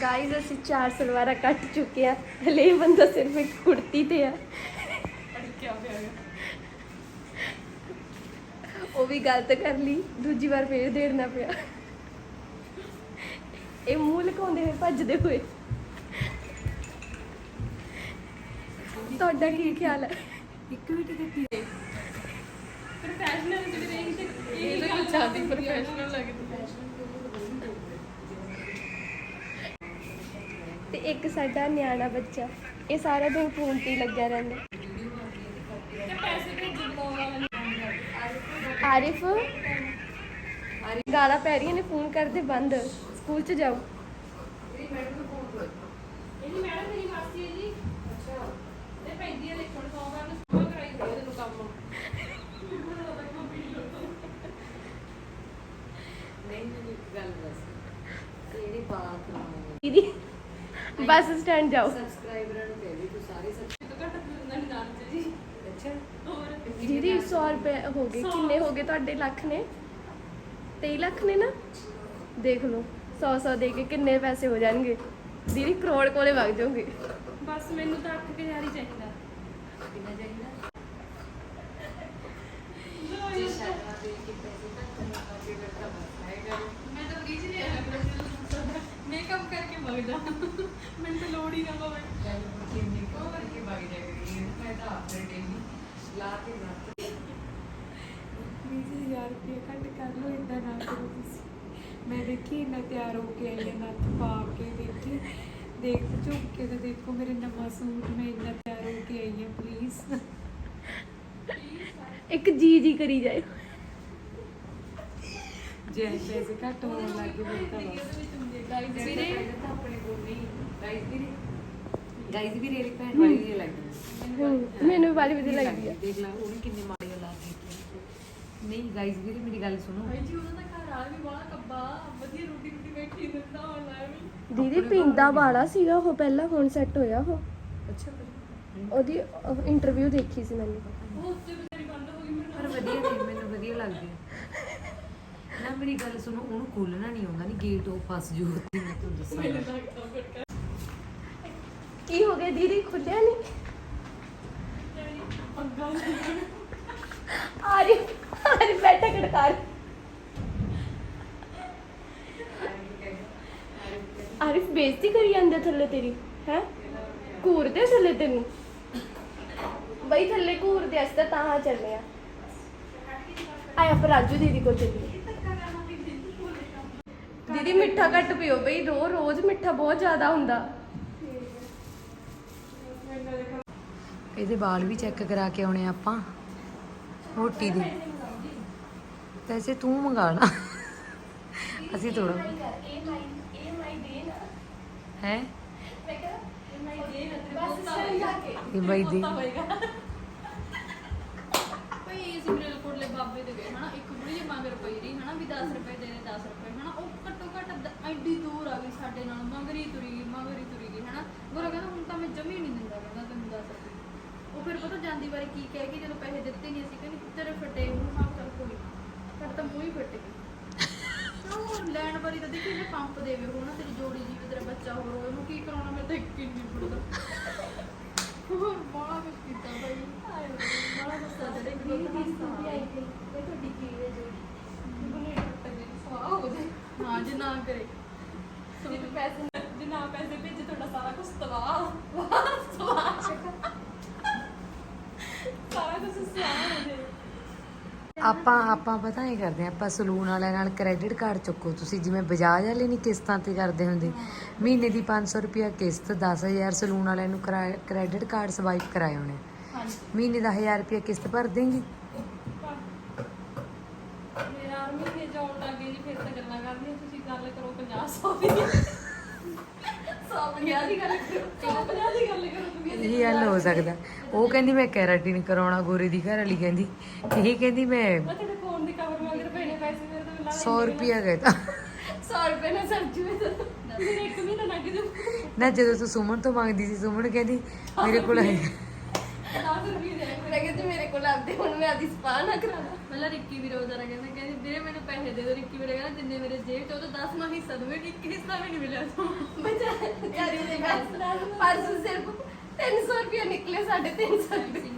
Guys ਅਸੀਂ ਚਾਰ ਸਲਵਾਰਾਂ ਕੱਟ ਚੁੱਕੇ ਆ। ਹਲੇ ਇਹ ਬੰਦਾ ਸਿਰਫ ਇੱਕ ਕੁੜਤੀ ਤੇ ਆ। ਉਹ ਵੀ ਗਲਤ ਕਰ ਲਈ। ਦੂਜੀ ਵਾਰ ਫੇਰ ਦੇੜਨਾ ਪਿਆ। ਇਹ ਮੂੰਹ ਲਕਾਉਂਦੇ ਹੋਏ ਭੱਜਦੇ ਹੋਏ। ਤੁਹਾਡਾ ਕੀ ਖਿਆਲ ਹੈ ਇੱਕ ਮਿੰਟ ਦਿੱਤੀ ਪ੍ਰੋਫੈਸ਼ਨਲ ਜਿਹੜੀ ਇਹ ਤਾਂ ਹੀ professional ਲੱਗਦੀ ਤੇ ਇੱਕ ਸਾਡਾ ਨਿਆਣਾ ਬੱਚਾ। ਇਹ ਸਾਰਾ ਦਿਨ ਫੋਨ ਤੇ ਹੀ ਲੱਗਿਆ ਰਹਿੰਦਾ। ਆਰਿਫ ਗਾਲਾਂ ਪੈ ਰਹੀਆਂ ਨੇ ਫੋਨ ਕਰਦੇ ਬੰਦ। ਸਕੂਲ ਚ ਜਾਓ। ਇਹਦੀ ਮੈਡਮ ਮੇਰੀ ਮਾਸੀ ਹੈ ਜੀ ਅੱਛਾ ਤੇ ਪੈਂਦੀ ਹੈ ਦੇਖਣ ਸੌ ਵਾਰ ਨੂੰ ਸਕੂਲ ਕਰਾਈ ਦੇ ਇਹਨੂੰ ਕੰਮ ਨਹੀਂ ਮੈਨੂੰ ਇੱਕ ਗੱਲ ਦੱਸ। ਕਿਹੜੀ ਬਾਤ ਕਰਾਉਣੀ ਦੀਦੀ। ਬੱਸ ਸਟੈਂਡ ਜਾਓ। ਸਬਸਕ੍ਰਾਈਬਰਾਂ ਨੂੰ ਕਹਿੰਦੀ ਤੂੰ ਸਾਰੇ ਸਬਸਕ੍ਰਾਈਬ ਤੋਂ ਘੱਟ ਦਿੰਦਾ ਨਹੀਂ ਨਾਮ ਚ ਜੀ। ਅੱਛਾ। ਹੋਰ? ਦੀਦੀ 100 ਰੁਪਏ ਹੋ ਗਏ। ਕਿੰਨੇ ਹੋ ਗਏ ਤੁਹਾਡੇ ਲੱਖ ਨੇ? 23 ਲੱਖ ਨੇ ਨਾ? ਦੇਖ ਲਓ 100 100 ਦੇ ਕੇ ਕਿੰਨੇ ਪੈਸੇ ਹੋ ਜਾਣਗੇ। ਦੀਦੀ ਕਰੋੜ ਕੋਲੇ ਵਗ ਜਾਓਗੇ। ਬਸ ਮੈਨੂੰ ਤਾਂ 8000 ਹੀ ਚਾਹੀਦਾ। ਕਿੰਨਾ ਚਾਹੀਦਾ? ਜੇ ਸ਼ਰਮਾ ਦੇ ਕੇ ਪੈਸੇ ਤੱਕ ਕਰਨਾ ਕਿ ਕਰਤਾ ਬਸ ਮੈਂ ਤਾਂ ਫ੍ਰੀ ਨਹੀਂ ਆਇਆ ਮੇਕਅਪ ਕਰਕੇ ਵਗ ਮੈਨੂੰ ਤਾਂ ਲੋੜ ਹੀ ਨਾ ਪਵੇ ਗੱਲ ਮੁੱਕੀ ਨਹੀਂ ਕਰਕੇ ਬਾਈ ਜਾ ਕਰੀ ਮੈਂ ਤਾਂ ਆਪਣੇ ਡੇਲੀ ਲਾ ਕੇ ਰੱਖ ਪਲੀਜ਼ ਹਜ਼ਾਰ ਰੁਪਏ ਘੱਟ ਕਰ ਲਓ ਇਦਾਂ ਨਾ ਕਰੋ ਤੁਸੀਂ ਮੈਂ ਦੇਖੀ ਇੰਨਾ ਤਿਆਰ ਹੋ ਕੇ ਆਈ ਹਾਂ ਨੱਥ ਪਾ ਕੇ ਦੇਖੀ ਦੇਖ ਝੁੱਕ ਕੇ ਤੇ ਦੇਖੋ ਮੇਰੇ ਨਵਾਂ ਸੂਟ ਮੈਂ ਇੰਨਾ ਤਿਆਰ ਹੋ ਕੇ ਆਈ ਹਾਂ ਪਲੀਜ਼ ਇੱਕ ਜੀ ਜੀ ਕਰੀ ਜਾਏ। ਜੇ ਪੈਸੇ ਘੱਟ ਹੋਣ ਲੱਗੇ ਤਾਂ ਵੀਰੇ ਆਪਣੇ ਕੋਲ ਨਹੀਂ ਵੀਰੇ? ਗਾਈਜ਼ ਵੀਰੇ ਵਾਲੀ ਭੈਣ ਵਾਲੀ ਨਹੀਂ ਲੱਗਦੀ ਹਮ, ਮੈਨੂੰ ਵਾਲੀ ਵਧੀਆ ਲੱਗਦੀ ਆ। ਦੇਖ ਲਾ ਉਹਨੇ ਕਿੰਨੇ ਮਾੜੇ ਲਾ ਦਿੱਤੇ ਨਹੀਂ ਗਾਈਜ਼ ਵੀਰੇ ਮੇਰੀ ਗੱਲ ਸੁਣੋ। ਭਾਈ ਜੀ ਉਹਨਾਂ ਦਾ ਘਰ ਆ ਵੀ ਬੜਾ ਕੱਬਾ ਵਧੀਆ ਰੋਟੀ ਰੋਟੀ ਬੈਠੀ ਦਿੰਦਾ ਵੀ ਪਿੰਦਾ ਵਾਲਾ ਸੀਗਾ ਉਹ ਪਹਿਲਾਂ ਹੁਣ ਸੈੱਟ ਹੋਇਆ ਉਹ। ਅੱਛਾ ਉਹਦੀ ਇੰਟਰਵਿਊ ਦੇਖੀ ਸੀ ਉਹ ਉੱਤੇ ਬੇਚਾਰੀ ਬੰਦ ਹੋ ਗਈ ਮੇਰੇ ਪਰ ਵਧੀਆ ਨਹੀਂ ਮੈਨੂੰ ਵਧੀਆ ਲੱਗਦੀ ਹੈ ਨਾ ਮੇਰੀ ਗੱਲ ਸੁਣੋ ਉਹਨੂੰ ਖੋਲਣਾ ਨਹੀਂ ਆਉਂਦਾ ਨਹੀਂ ਗੇਟ ਉਹ ਫਸ ਜੂ ਉੱਥੇ ਮੈਂ ਤੁਹਾਨੂੰ ਦੱਸਾਂ। ਕੀ ਹੋ ਗਿਆ ਦੀਦੀ? ਖੁੱਲਿਆ ਨਹੀਂ? ਆ ਰਹੀ ਆ ਰਹੀ ਬੈਠਾ ਖੜਕਾਰ ਆਰਿਫ ਬੇਇੱਜ਼ਤੀ ਕਰੀ ਜਾਂਦਾ ਥੱਲੇ ਤੇਰੀ ਹੈ? ਘੂਰਦੇ ਥੱਲੇ ਤੈਨੂੰ। ਬਈ ਥੱਲੇ ਘੂਰਦੇ ਅਸ ਤਾਂ ਤਾਂ ਚੱਲੇ ਆ। ਆਇਆ ਪਰ ਰਾਜੂ ਦੀਦੀ ਕੋਲ ਚੱਲੀਏ। ਦੀਦੀ ਮਿੱਠਾ ਘੱਟ ਪੀਓ ਬਈ ਰੋ ਰੋਜ਼ ਮਿੱਠਾ ਬਹੁਤ ਜ਼ਿਆਦਾ ਹੁੰਦਾ। ਇਹਦੇ ਵਾਲ ਵੀ ਚੈੱਕ ਕਰਾ ਕੇ ਆਉਣੇ ਆਪਾਂ ਮੋਟੀ ਦੇ। ਪੈਸੇ ਤੂੰ ਮੰਗਾਣਾ ਅਸੀਂ ਥੋੜਾ ਹੈ? ਇਹ ਬਾਈ ਦੀ ਭਾਈ ਇਸ ਮੇਰੇ ਕੋਲੇ ਬਾਬੇ ਦੇ ਗਏ, ਹਨਾ, ਇੱਕ ਬੁੜੀ ਮੰਗ ਰੁਪਈ ਰਹੀ ਹਨਾ, ਵੀ 10 ਰੁਪਏ ਦੇ ਦੇ 10 ਰੁਪਏ, ਹਨਾ, ਉਹ ਘੱਟੋ ਘੱਟ ਦ- ਐਡੀ ਦੂਰ ਆ ਗਈ ਸਾਡੇ ਨਾਲ ਮੰਗਰੀ ਤੁਰੀ ਗਈ, ਮੰਗਰੀ ਤੁਰੀ ਗਈ, ਹਨਾ। ਗੁਰੂ ਕਹਿੰਦਾ, ਹੁਣ ਤਾਂ ਮੈਂ ਜਮੀ ਨਹੀਂ ਦਿੰਦਾ ਕਹਿੰਦਾ, ਤੈਨੂੰ 10 ਰੁਪਏ ਉਹ ਫਿਰ ਪਤਾ ਜਾਂਦੀ ਵਾਰੀ ਕੀ ਕਹਿ ਗਈ, ਜਦੋਂ ਪੈਸੇ ਦਿੱਤੇ ਨਹੀਂ ਅਸੀਂ, ਕਹਿੰਦੀ, ਤੇਰੇ ਫਟੇ ਮੂੰਹ ਮਾਂ ਚੱਲ ਕੋਈ ਨਾ ਤਾਂ ਮੂੰਹ ਹੀ ਫਟ ਗਿਆ ਉਹ ਲੈਣ ਵਾਰੀ ਤਾਂ ਦੇਖੀ, ਜੇ ਪੰਪ ਦੇਵੇ ਹੋ ਤੇਰੀ ਜੋੜੀ ਜੀ ਵੀ ਤੇਰਾ ਬੱਚਾ ਹੋਰ ਹੋਵੇ, ਉਹਨੂੰ ਕੀ ਕਰਾਉਣਾ, ਮੈਂ ਤਾਂ ਇੱਕ ਹੀ ਨਹੀਂ ਪੜਦਾ ਹੋਰ ਬੜਾ ਕੁਝ ਕੀਤਾ ਭਾਈ। ਆਏ ਬੜਾ ਗੁੱਸਾ ਚੜੇ ਕਿ ਤੁਹਾਡੀ ਕੀ ਹੈ ਜੀ। ਹਾਂ। ਜੇ। ਨਾ ਕਰੇ। ਜੇ ਤੂੰ ਪੈਸੇ ਜੇ ਨਾ ਪੈਸੇ ਭੇਜੇ ਤੁਹਾਡਾ ਸਾਰਾ ਕੁਝ ਤਬਾਹ ਸਵਾਹ ਸਾਰਾ ਕੁਝ ਸਵਾਹ ਹੋ ਜਾਏ ਆਪਾਂ ਆਪਾਂ ਪਤਾ ਨਹੀਂ ਕਰਦੇ ਹਾਂ, ਆਪਾਂ ਸਲੂਨ ਵਾਲਿਆਂ ਨਾਲ ਕ੍ਰੈਡਿਟ ਕਾਰਡ ਚੁੱਕੋ। ਤੁਸੀਂ ਜਿਵੇਂ ਬਜਾਜ ਵਾਲੇ ਨਹੀਂ ਕਿਸ਼ਤਾਂ ਤੇ ਕਰਦੇ ਹੁੰਦੇ। ਮਹੀਨੇ ਦੀ 500 ਰੁਪਿਆ ਕਿਸ਼ਤ 10000 ਸਲੂਨ ਵਾਲਿਆਂ ਨੂੰ ਕ੍ਰੈਡਿਟ ਕਾਰਡ ਸਵਾਈਪ ਕਰਾਏ ਹੋਣੇ ਹਾਂਜੀ। ਮਹੀਨੇ ਦਾ 1000 ਰੁਪਿਆ ਕਿਸ਼ਤ ਭਰ ਦੇਂਗੀ? ਮੇਰਾ ਮਹੀਨੇ ਜਾਉਣ ਲੱਗੇ ਜੀ ਫਿਰ ਤਾਂ ਗੱਲਾਂ ਕਰਦੀਆਂ ਤੁਸੀਂ ਗੱਲ ਕਰੋ 50 100 ਦੀ। 150 ਦੀ ਗੱਲ ਕਰੋ 150 ਦੀ ਗੱਲ ਕਰੋ ਤੁਸੀਂ। ਇਹ ਹੱਲ ਹੋ ਸਕਦਾ। ਉਹ ਕਹਿੰਦੀ ਮੈਂ ਕੈਰਾਟਿਨ ਕਰਾਉਣਾ ਗੋਰੇ ਦੀ ਘਰ ਵਾਲੀ ਕਹਿੰਦੀ। ਇਹ ਕਹਿੰਦੀ ਮੈਂ ਮੈਂ ਤੁਹਾਡੇ ਫੋਨ ਦੀ ਕਵਰ ਮੰਗ ਰੁਪਏ ਨੇ ਪੈਸੇ ਮੇਰੇ ਤੋਂ ਲਾ 100 ਰੁਪਿਆ ਗਏ ਤਾਂ 100 ਰੁਪਏ ਨਾਲ ਸਰਜੂ ਵਿੱਚ ਮੇਰੇ ਇੱਕ ਮਹੀਨਾ ਲੱਗ ਜੂ ਨਾ ਜਦੋਂ ਤੂੰ ਸੁਮਨ ਤੋਂ ਮੰਗਦੀ ਸੀ ਸੁਮਨ ਕਹਿੰਦੀ ਮੇਰੇ ਕੋਲ ਹੈ 10 ਰੁਪਏ ਦੇ ਮੈਂ ਕਹਿੰਦੀ ਮੇਰੇ ਕੋਲ ਆਪਦੇ ਹੁਣ ਮੈਂ ਆਦੀ ਸਪਾ ਨਾ ਕਰਾਣਾ ਮਤਲਬ ਰਿੱਕੀ ਵੀ ਰੋਜ਼ਾਨਾ ਕਹਿੰਦਾ ਕਹਿੰਦੀ ਵੀਰੇ ਮੈਨੂੰ ਪੈਸੇ ਦੇ ਦਿਓ। ਰਿੱਕੀ ਵੀਰੇ ਕਹਿੰਦਾ ਜਿੰਨੇ ਮੇਰੇ ਜੇਬ ਚ ਉਹ ਤਾਂ 10 ਨਾ ਹਿੱਸਾ ਕਿ ਇੱਕ ਹਿੱਸਾ ਵੀ ਨਹੀਂ ਮਿਲਿਆ ਤੁਹਾਨੂੰ ਬਚਾ ਚਾਚੀ ਦੇ ਬੈਸ ਪਰਸੋਂ ਸਿਰਫ 300 ਰੁਪਏ ਨਿਕਲੇ ਸਾਡੇ 300 ਰੁਪਏ।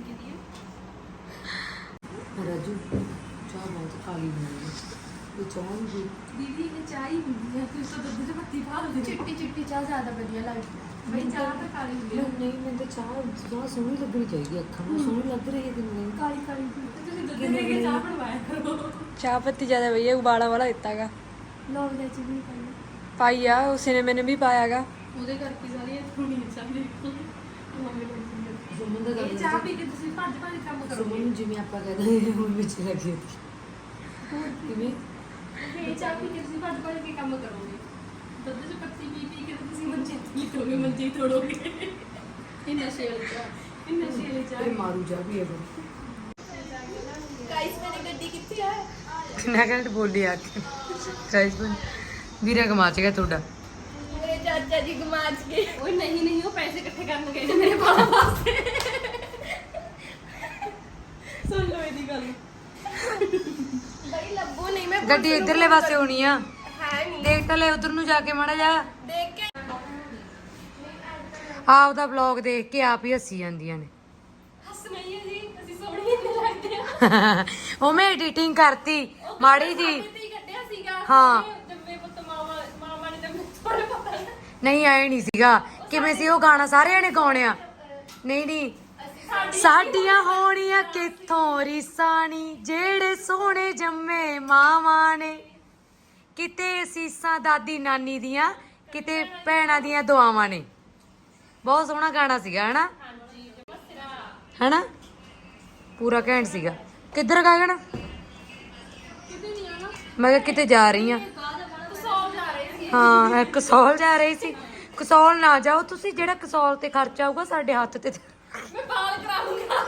ਰਾਜੂ ਚਾਹ ਬਹੁਤ ਕਾਲੀ ਬਣੀ ਹੈ ਇਹ ਚਾਹ ਵੀ ਦੀਦੀ ਇਹ ਚਾਹ ਹੀ ਹੁੰਦੀ ਹੈ ਤੁਸੀਂ ਤਾਂ ਦੁੱਧ 'ਚ ਪੱਤੀ ਪਾ ਦਿੰਦੇ ਚਿੱਟੀ ਚਿੱਟੀ ਚਾਹ ਜ਼ਿਆਦਾ ਵਧੀਆ ਲੱਗਦੀ ਹੈ ਬਈ ਚਾਹ ਤਾਂ ਕਾਲੀ ਹੁੰਦੀ ਹੈ ਨਹੀਂ ਮੈਨੂੰ ਤਾਂ ਚਾਹ ਬਹੁਤ ਸੋਹਣੀ ਲੱਗਣੀ ਚਾਹੀਦੀ ਅੱਖਾਂ ਨੂੰ ਸੋਹਣੀ ਲੱਗ ਰਹੀ ਹੈ ਕਿ ਨਹੀਂ? ਕਾਲੀ ਕਾਲੀ ਤੇ ਤੁਸੀਂ ਦੁੱਧ ਦੇ ਕੇ ਚਾਹ ਬਣਵਾਇਆ ਕਰੋ। ਚਾਹ ਪੱਤੀ ਜ਼ਿਆਦਾ ਭਈਆ ਉਬਾਲਾ ਵਾਲਾ ਦਿੱਤਾਗਾ। ਲੋਕ ਦਾ ਚੀਜ਼ ਨਹੀਂ ਪਾਈ ਪਾਈ ਆ ਉਸੇ ਨੇ ਮੈਨੂੰ ਵੀ ਪਾਇਆਗਾ। ਉਹਦੇ ਕਰਕੇ ਸਾਰੀ ਇਹ ਥੋੜੀ ਚਾਹ ਦੇਖੋ। ਸੁਮਨ ਦਾ ਇਹ ਗੱਲ ਚਾਹ ਪੀ ਕੇ ਤੁਸੀਂ ਭੱਜ ਭੱਜ ਕੰਮ ਸੁਮਨ ਕਰੋਗੇ ਨੂੰ ਜਿਵੇਂ ਆਪਾਂ ਕਹਿੰਦੇ ਹਾਂ ਹੁਣ ਵਿੱਚ ਲੱਗੀ ਕਿਵੇਂ? ਇਹ ਚਾਹ ਪੀ ਕੇ ਤੁਸੀਂ ਭੱਜ ਭੱਜ ਕੇ ਕੰਮ ਕਰੋਗੇ। ਦੁੱਧ 'ਚ ਪੱਤੀ ਪੀ ਪੀ ਕੇ ਤਾਂ ਤੁਸੀਂ ਮੰਜੇ ਤੇ ਲਿਖੋਗੇ ਮੰਜੇ ਹੀ ਤੋੜੋਗੇ। ਇਹ ਨਸ਼ੇ ਵਾਲੀ ਚਾਹ। ਇਹ ਨਸ਼ੇ ਵਾਲੀ ਚਾਹ। ਮਾਰੂ ਜਾ ਵੀ ਹੈ ਗਾਇਸ ਮੇਰੀ ਗੱਡੀ ਕਿੱਥੇ ਹੈ ਕਿੰਨਾ ਘੰਟ ਬੋਲੀ ਆ ਕੇ। ਗਾਇਸ ਵੀਰਾ ਕਮਾਚ ਗਿਆ ਤੁਹਾਡਾ। ਮੇਰੇ ਚਾਚਾ ਜੀ ਗਮਾਚ ਗਏ। ਓਏ ਨਹੀਂ ਨਹੀਂ ਉਹ ਪੈਸੇ ਇਕੱਠੇ ਕਰਨ ਗਏ ਨੇ ਮੇਰੇ ਬਾਲਾਂ ਵਾਸਤੇ ਸੁਣ ਲਓ ਇਹਦੀ ਗੱਲ। ਬਈ ਲੱਭੋ ਨਹੀਂ ਮੈਂ ਗੱਡੀ ਇਧਰਲੇ ਪਾਸੇ ਹੋਣੀ ਆ। ਹੈ ਨਹੀਂ। ਦੇਖ ਤਾਂ ਲੈ ਉਧਰ ਨੂੰ ਜਾ ਕੇ ਮਾੜਾ ਜਾ ਦੇਖ ਕੇ ਆਪ ਦਾ ਵਲੌਗ ਦੇਖ ਕੇ ਆਪ ਹੀ ਹੱਸੀ ਜਾਂਦੀਆਂ ਨੇ। ਹੱਸਣਾ ਹੀ ਹੈ ਜੀ ਅਸੀਂ ਸੋਹਣੇ ਨਹੀਂ ਲੱਗਦੇ ਆ ਉਹ ਮੈਂ ਐਡੀਟਿੰਗ ਕਰਤੀ ਮਾੜੀ ਜੀ। ਹੈ ਨਹੀਂ ਆਏ ਨਹੀਂ ਸੀਗਾ। ਕਿਵੇਂ ਸੀ ਉਹ ਗਾਣਾ ਸਾਰਿਆਂ ਨੇ ਗਾਉਣਿਆ। ਨਹੀਂ ਨਹੀਂ। ਸਾਡੀਆਂ ਹੋਣੀਆਂ ਕਿੱਥੋਂ ਰਿਸਾਣੀ ਜਿਹੜੇ ਸੋਹਣੇ ਜੰਮੇ ਮਾਵਾਂ ਨੇ। ਕਿਤੇ ਸੀਸਾਂ ਦਾਦੀ ਨਾਨੀ ਦੀਆਂ, ਕਿਤੇ ਭੈਣਾਂ ਦੀਆਂ ਦੁਆਵਾਂ ਨੇ। ਬਹੁਤ ਸੋਹਣਾ ਗਾਣਾ ਸੀਗਾ, ਹਨਾ? ਹਨਾ? ਪੂਰਾ ਘੈਂਟ ਸੀਗਾ। ਕਿੱਧਰ ਗਾਗਣ ਮੈਂ ਕਿਹਾ ਕਿਤੇ ਜਾ ਰਹੀ ਆ। ਹਾਂ ਇੱਕ ਕਸੌਲ ਜਾ ਰਹੀ ਸੀ। ਕਸੌਲ ਨਾ ਜਾਓ। ਤੁਸੀਂ ਜਿਹੜਾ ਕਸੌਲ ਤੇ ਖਰਚਾ ਆਊਗਾ, ਸਾਡੇ ਹੱਥ ਤੇ ਮੈਂ ਬਾਲ ਕਰਾਉਂਗਾ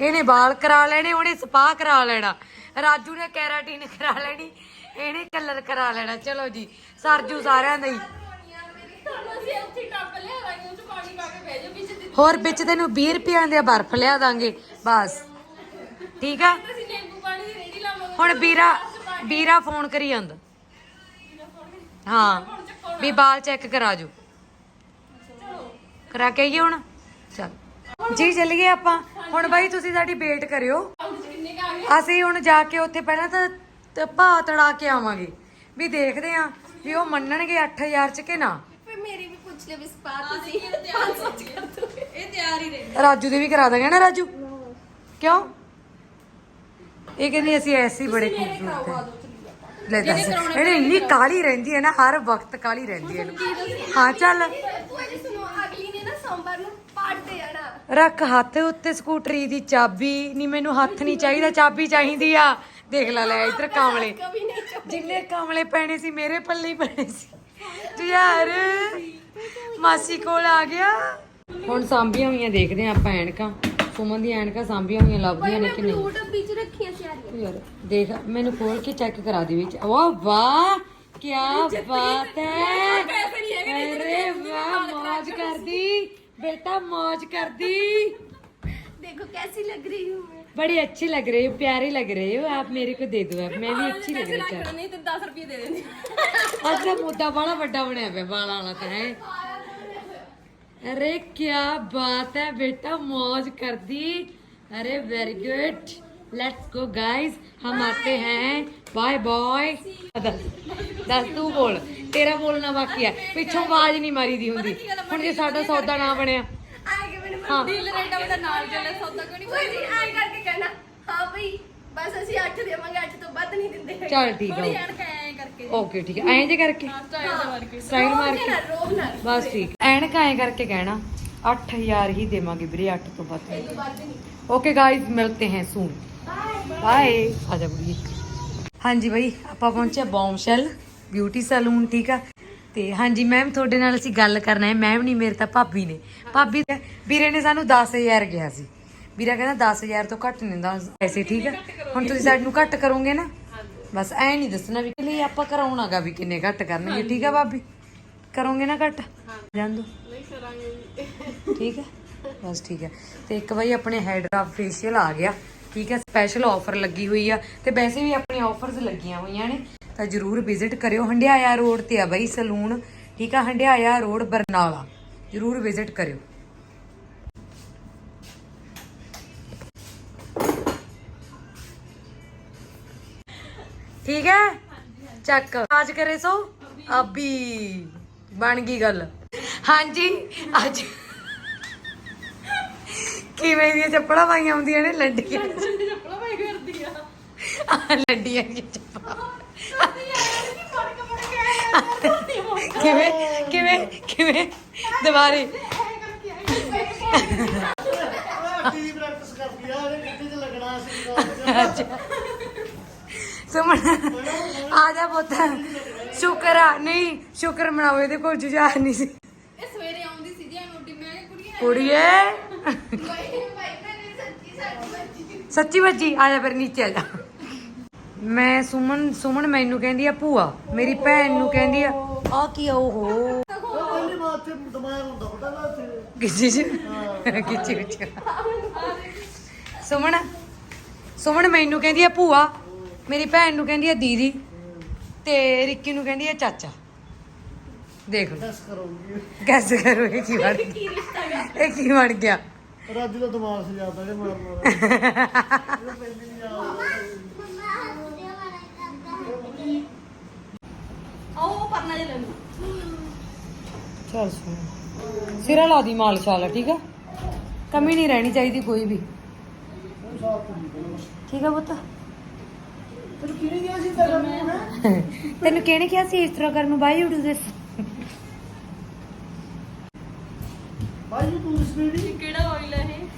ਇਹਨੇ ਵਾਲ ਕਰਾ ਲੈਣੇ ਉਹਨੇ ਸਪਾ ਕਰਾ ਲੈਣਾ। ਰਾਜੂ ਨੇ ਕੈਰਾਟਿਨ ਕਰਾ ਲੈਣੀ ਇਹਨੇ ਕਲਰ ਕਰਾ ਲੈਣਾ। ਚਲੋ ਜੀ ਸਰਜੂ ਸਾਰਿਆਂ ਦਾ ਹੀ। ਹੋਰ ਵਿੱਚ ਤੈਨੂੰ 20 ਰੁਪਈਆਂ ਦੇ ਬਰਫ਼ ਲਿਆ ਦਾਂਗੇ ਬਸ। ਠੀਕ ਆ? ਹੁਣ ਵੀਰਾ ਵੀਰਾ ਫੋਨ ਕਰੀ ਜਾਂਦਾ। ਹਾਂ ਵੀ ਬਾਲ ਚੈੱਕ ਕਰਾ ਜੂ ਕਰਾ ਕੇ ਆਈਏ ਹੁਣ? ਚਲ। ਜੀ ਚੱਲ ਗਏ ਆਪਾਂ। ਹੁਣ ਬਾਈ ਤੁਸੀਂ ਸਾਡੀ ਵੇਟ ਕਰਿਓ। ਅਸੀਂ ਹੁਣ ਜਾ ਕੇ ਉੱਥੇ ਪਹਿਲਾਂ ਤਾਂ ਤ- ਤੜਾ ਕੇ ਆਵਾਂਗੇ। ਵੀ ਦੇਖਦੇ ਆਂ ਵੀ ਉਹ ਮੰਨਣਗੇ 8000 ਚ ਕਿ ਨਾ। ਫਿਰ ਮੇਰੀ ਵੀ ਪੁੱਛ ਲਿਓ ਵੀ ਸਪਾ ਤੁਸੀਂ 500 ਚ ਕਰ ਦੋਗੇ। ਇਹ ਤਿਆਰ ਹੀ ਰਹਿੰਦੇ। ਰਾਜੂ ਦੇ ਵੀ ਕਰਾ ਦਾਂਗੇ ਨਾ ਰਾਜੂ? ਕਿਉਂ? ਇਹ ਕਹਿੰਦੀ ਅਸੀਂ ਐਸੀ ਬੜੇ ਖੂਬਸੂਰਤ ਹੈ। ਲੈ ਦੱਸ। ਇਹਨੇ ਇੰਨੀ ਕਾਲੀ ਰਹਿੰਦੀ ਹੈ ਨਾ ਹਰ ਵਕਤ ਕਾਲੀ ਰਹਿੰਦੀ ਹੈ। ਹਾਂ ਚੱਲ ਭੂਆ ਜੀ ਸੁਣੋ ਅਗਲੀ ਨੇ ਨਾ ਸੋਮਵਾਰ ਨੂੰ ਦੇ ਆਣਾ ਰੱਖ ਹੱਥ ਉੱਤੇ ਸਕੂਟਰੀ ਦੀ ਚਾਬੀ। ਨਹੀਂ ਮੈਨੂੰ ਹੱਥ ਨਹੀਂ ਚਾਹੀਦਾ ਚਾਬੀ ਚਾਹੀਦੀ ਆ। ਦੇਖ ਲੈ ਲੈ ਇੱਧਰ ਕਾਮਲੇ। ਕभी ਨਹੀਂ ਚੁੱਪ ਜਿੰਨੇ ਕਾਮਲੇ ਪੈਣੇ ਸੀ ਮੇਰੇ ਪੱਲੇ ਹੀ ਪੈਣੇ ਸੀ। ਤੂੰ ਯਾਰ ਮਾਸੀ ਕੋਲ ਆ ਗਿਆ। ਹੁਣ ਸਾਂਭੀਆਂ ਹੋਈਆਂ ਦੇਖਦੇ ਆ ਆਪਾਂ ਐਨਕਾਂ। ਸੁਮਨ ਦੀ ਐਨਕਾਂ ਸਾਂਭੀਆਂ ਹੋਈਆਂ ਲੱਭਦੀਆਂ ਨੇ ਕਿ ਨਹੀਂ ਬਲੂ ਡੱਬੀ ਚ ਰੱਖੀਆਂ ਸਾਰੀਆਂ ਯਾਰ ਦੇਖ ਮੈਨੂੰ ਖੋਲ ਕੇ ਚੈੱਕ ਕਰਾ ਦੇ ਵਿੱਚ। ਵਾਹ ਵਾਹ ਕੀ ਬਾਤ ਹੈ। ਅਰੇ ਵਾਹ ਮौज ਕਰਦੀ। ਬੇਟਾ मौज करदी देखो कैसी लग रही हूँ मैं बड़ी अच्छी लग रही हो प्यारी लग रही हो आप मेरे को दे दो आप मैं भी अच्छी लग रही चल ਨਹੀਂ ਤੇ 10 ਰੁਪਏ ਦੇ ਦੇਣੀ ਅੱਜ ਦਾ ਮੁੱਦਾ ਬੜਾ ਵੱਡਾ ਬਣਿਆ ਪਿਆ ਵਾਲਾਂ ਵਾਲਾ ਤਾਂ ਹੈ अरे क्या बात है बेटा मौज कर दी अरे very good let's go guys हम आते हैं बाय बाय ਦੱਸ ਤੂੰ ਬੋਲ ਤੇਰਾ ਬੋਲਣਾ ਬਾਕੀ ਹੈ ਪਿੱਛੋਂ ਆਵਾਜ਼ ਨਹੀਂ ਮਾਰੀ ਦੀ ਹੁੰਦੀ ਹੁਣ ਜੇ ਸਾਡਾ ਸੌਦਾ ਨਾ ਬਣਿਆ आगे मैंने ਹਾਂ ਡੀਲ ਰੇਟ ਉਹਦਾ ਨਾਲ ਚੱਲੇ ਸੌਦਾ ਕਿਉਂ ਨਹੀਂ ਭੂਆ ਜੀ ਆਏ ਕਰਕੇ ਕਹਿਣਾ ਹਾਂ ਭਈ ਬਸ ਅਸੀਂ 8 ਦੇਵਾਂਗੇ 8 ਤੋਂ ਵੱਧ ਨਹੀਂ ਦਿੰਦੇ ਹੈਗੇ। ਚੱਲ ਠੀਕ ਥੋੜੀ ਹੈ ਐਨਕ ਐ ਕਰਕੇ ਓਕੇ ਠੀਕ ਹੈ ਐਂ ਜੇ ਕਰਕੇ ਸਟਾਈਲ ਦਾ ਵਰਕ ਸਟਾਈਲ ਮਾਰ ਰੋਬ ਕੇ ਨਾ ਰੋਬ ਨਾ ਬਸ ਠੀਕ ਐਨਕ ਐਂ ਕਰਕੇ ਕਹਿਣਾ 8000 ਹੀ ਦੇਵਾਂਗੇ ਵੀਰੇ 8 ਤੋਂ ਵੱਧ ਇਹ ਤੋਂ ਵੱਧ ਨਹੀਂ ओके गाइस मिलते हैं सून बाय आजा बुढ़ी ਹਾਂਜੀ ਬਈ ਆਪਾਂ ਪਹੁੰਚੇ ਬੌਮਸ਼ੈਲ ਬਿਊਟੀ ਸੈਲੂਨ ਠੀਕ ਆ? ਤੇ ਹਾਂਜੀ ਮੈਮ ਤੁਹਾਡੇ ਨਾਲ ਅਸੀਂ ਗੱਲ ਕਰਨਾ ਹੈ। ਮੈਮ ਨਹੀਂ ਮੇਰੇ ਤਾਂ ਭਾਬੀ ਨੇ। ਭਾਬੀ ਵੀਰੇ ਨੇ ਸਾਨੂੰ 10000 ਗਿਆ ਸੀ। ਵੀਰਾ ਕਹਿੰਦਾ 10000 ਤੋਂ ਘੱਟ ਨਹੀਂ ਦਿੰਦਾ ਪੈਸੇ ਠੀਕ ਆ? ਹੁਣ ਤੁਸੀਂ ਸਾਨੂੰ ਘੱਟ ਕਰੋਗੇ ਨਾ। ਬਸ ਐ ਨਹੀਂ ਦੱਸਣਾ ਵੀ ਲਈ ਆਪਾਂ ਕਰਾਉਣਾਗਾ ਵੀ ਕਿੰਨੇ ਘੱਟ ਕਰਨਗੇ ਠੀਕ ਆ ਭਾਬੀ? ਕਰੋਗੇ ਨਾ ਘੱਟ? ਜਾਣ ਦੋ। ਠੀਕ ਹੈ ਬਸ ਠੀਕ ਹੈ ਤੇ ਇੱਕ ਵਾਰੀ ਆਪਣੇ ਹੈਡਰਾ ਫੇਸ਼ੀਅਲ ਆ ਗਿਆ। ਠੀਕ ਹੈ ਸਪੈਸ਼ਲ ਆਫਰ ਲੱਗੀ ਹੋਈ ਆ ਤੇ ਵੈਸੇ ਵੀ ਆਪਣੀ ਆਫਰਸ ਲੱਗੀਆਂ ਹੋਈਆਂ ਨੇ, ਤਾਂ ਜਰੂਰ ਵਿਜ਼ਿਟ ਕਰਿਓ ਹੰਡਿਆਇਆ ਰੋਡ ਤੇ ਆ ਬਈ ਸਲੂਨ, ਠੀਕ ਆ, ਹੰਡਿਆਇਆ ਰੋਡ, ਬਰਨਾਲਾ, ਜਰੂਰ ਵਿਜ਼ਿਟ ਕਰਿਓ। ਠੀਕ ਹੈ? ਚੱਕ। ਅੱਜ ਕਰੇ ਸੋ? ਅਬੀ ਬਣ ਗਈ ਗੱਲ। ਹਾਂਜੀ, ਅੱਜ ਕਿਵੇਂ ਦੀਆਂ ਚੱਪਲਾਂ ਪਾਈਆਂ ਹੁੰਦੀਆਂ ਨੇ ਲੰਡੀਆਂ ਚੱਪਲਾਂ ਪਾਈ ਕਰਦੀ ਆ ਆਹ ਲੰਡੀਆਂ ਦੀਆਂ ਚੱਪਲਾਂ। ਕਿਵੇਂ ਕਿਵੇਂ ਕਿਵੇਂ? ਦੁਬਾਰੇ। ਪ੍ਰੈਕਟਿਸ ਕਰਦੀ ਆ ਇਹ ਕਿੱਥੇ ਚ ਲੱਗਣਾ ਸੀ ਸੁਮਨ ਆ ਜਾ ਪੁੱਤ। ਸ਼ੁਕਰ ਆ ਨਹੀਂ ਸ਼ੁਕਰ ਮਨਾਓ ਇਹਦੇ ਕੋਲ ਜੁਝਾਰ ਨਹੀਂ ਸੀ। ਇਹ ਸਵੇਰੇ ਆਉਂਦੀ ਸੀ ਜੀ ਨੋਟੀ ਮੈਂ ਕੁੜੀਏ ਕੁੜੀਏ ਸੱਚੀ ਬੱਜੀ ਆ ਜਾ ਫਿਰ ਨੀਚੇ ਆ ਜਾ। ਮੈਂ ਸੁਮਨ ਸੁਮਨ ਮੈਨੂੰ ਕਹਿੰਦੀ ਆ ਭੂਆ ਮੇਰੀ ਭੈਣ ਨੂੰ ਕਹਿੰਦੀ ਆ ਆ ਕੀ ਆ ਓਹੋ ਪਹਿਲੀ ਵਾਰ ਤੇ ਦਿਮਾਗ ਹੁੰਦਾ ਪਤਾ ਨਾ ਤੇ ਕਿਚੀ ਚ ਕਿਚੀ ਵਿੱਚ ਸੁਮਨ ਸੁਮਨ ਮੈਨੂੰ ਕਹਿੰਦੀ ਆ ਭੂਆ ਮੇਰੀ ਭੈਣ ਨੂੰ ਕਹਿੰਦੀ ਆ ਦੀਦੀ ਤੇ ਰਿੱਕੀ ਨੂੰ ਕਹਿੰਦੀ ਆ ਚਾਚਾ। ਦੇਖ ਲਓ। ਟੈਸਟ ਕਰੂੰਗੀ। ਕੈਸੇ ਕਰੋ ਇਹ ਕੀ ਬਣ ਗਿਆ। ਇਹ ਕੀ ਬਣ ਗਿਆ। ਰਾਜੂ ਦਾ ਦਿਮਾਗ ਸੀ ਜਾਂਦਾ ਜੇ ਮਾਰ ਮਾਰ ਇਹ ਪਹਿਲੀ ਨਹੀਂ ਆ ਉਹ ਪਰਨਾ ਜਿਹਾ ਲੈ ਲਓ ਚਲ ਸੁਣ। ਸਿਰਾ ਲਾ ਦੀ ਮਾਲ ਸ਼ਾਲਾ ਠੀਕ ਆ? ਕਮੀ ਨਹੀਂ ਰਹਿਣੀ ਚਾਹੀਦੀ ਕੋਈ ਵੀ। ਠੀਕ ਆ ਪੁੱਤ? ਤੈਨੂੰ ਕਿਹਨੇ ਕਿਹਾ ਸੀ ਤੇਰਾ ਮੈਂ ਤੈਨੂੰ ਕਿਹਨੇ ਕਿਹਾ ਸੀ ਇਸ ਤਰ੍ਹਾਂ ਕਰਨ ਨੂੰ? ਬਾਈ ਉਡੂ ਦੇ। ਭਾਈ ਤੂੰ ਸਪੀਡੀ ਕਿਹੜਾ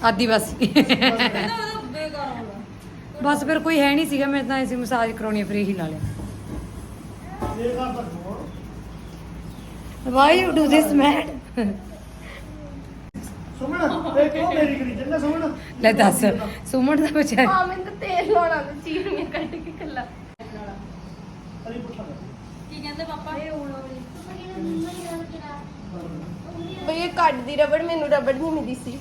ਆਦੀਵਾਸੀ। ਉਹਦਾ ਬੇਕਾਰ ਬਸ ਫਿਰ ਕੋਈ ਹੈ ਨਹੀਂ ਸੀਗਾ ਮੈਂ ਤਾਂ ਐਸੀ ਮਸਾਜ ਕਰਾਉਣੀ ਫ੍ਰੀ ਹੀ ਲਾ ਲਿਆ। ਇਹ why you do this man Suman ਇਹ ਕਿਉਂ ਮੇਰੀ ਕਰੀ ਜੰਨਾ ਸੁਮਣ ਲੈ ਦੱਸ ਸੁਮਨ ਦਾ ਕੁਛ ਹੈ ਮੈਨੂੰ ਤਾਂ ਤੇਲ ਲਾਉਣਾ ਤੇ ਚੀਰਨੀਆਂ ਕੱਢ ਕੇ ਕੱਲਾ ਅਰੇ ਪੁੱਛਾ ਕਰ ਕੀ ਕਹਿੰਦੇ ਪਾਪਾ? ਇਹ ਹੋਣਾ ਵੀ ਬਈ ਇਹ ਕੱਢਦੀ ਰਬੜ ਮੈਨੂੰ ਰਬੜ ਨਹੀਂ ਮਿਲੀ ਸੀ।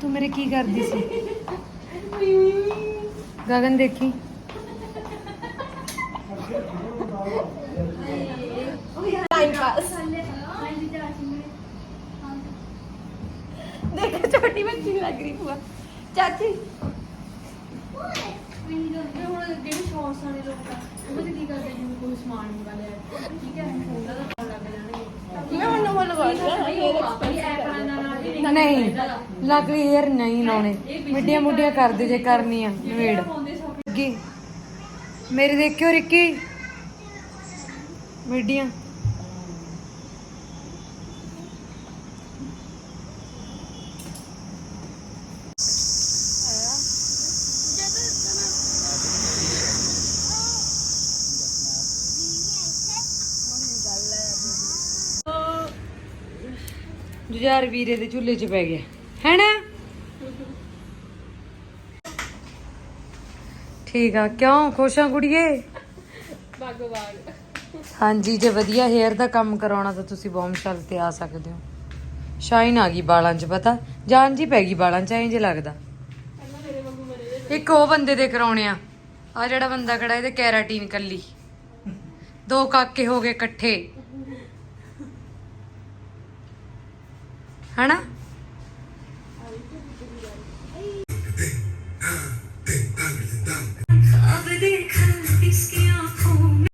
ਤੂੰ ਮੇਰੇ ਕੀ ਕਰਦੀ ਸੀ ਗਗਨ ਦੇਖੀ ਟਾਈਮ ਪਾਸ ਦੇਖ ਛੋਟੀ ਬੱਚੀ ਨੂੰ ਲੱਗ ਰਹੀ ਭੂਆ ਚਾਚੀ ਇਹ ਹੁਣ ਜਿਹੜੇ ਸ਼ੌਂਸ ਵਾਲੇ ਲੋਕ ਆ ਉਹ ਤੇ ਕੀ ਕਰਦੇ ਜਿਵੇਂ ਕੋਈ ਸਮਾਨ ਮੰਗਾ ਲਿਆ। ਠੀਕ ਹੈ? ਉਹਦਾ ਤਾਂ ਫੋਨ ਲੱਗ ਜਾਣਗੇ ਮੈਂ ਨਵਾਂ ਲਗਾ ਵੀ ਨਹੀਂ ਨਹੀਂ ਲਾਉਣੇ। ਮਿੱਡੀਆਂ ਮੁੱਡੀਆਂ ਕਰਦੇ ਜੇ ਕਰਨੀ ਆ ਨਵੇੜ। ਅੱਗੇ ਮੇਰੇ ਦੇਖਿਓ ਰਿੱਕੀ। ਮਿੱਡੀਆਂ। ਜੁਝਾਰ ਵੀਰੇ ਦੇ ਝੂਲੇ 'ਚ ਪੈ ਗਿਆ। ਹੈਨਾ? ਠੀਕ ਆ ਕਿਉਂ? ਖੁਸ਼ ਆ ਕੁੜੀਏ? ਬਾਗ ਬਾਗ ਹਾਂਜੀ ਜੇ ਵਧੀਆ ਹੇਅਰ ਦਾ ਕੰਮ ਕਰਾਉਣਾ ਤਾਂ ਤੁਸੀਂ ਬੌਮਸ਼ਾਲ ਤੇ ਆ ਸਕਦੇ ਹੋ। ਸ਼ਾਈਨ ਆ ਗਈ ਵਾਲਾਂ 'ਚ ਪਤਾ? ਜਾਨ ਜੀ ਪੈ ਗਈ ਵਾਲਾਂ 'ਚ ਐਂ ਜੇ ਲੱਗਦਾ। ਇੱਕ ਉਹ ਬੰਦੇ ਦੇ ਕਰਾਉਣੇ ਆ। ਆ ਜਿਹੜਾ ਬੰਦਾ ਖੜਾ ਇਹਦੇ ਕੈਰਾਟੀਨ ਕੱਲੀ। ਦੋ ਕਾਕੇ ਹੋ ਗਏ ਇਕੱਠੇ। ਹਨਾ?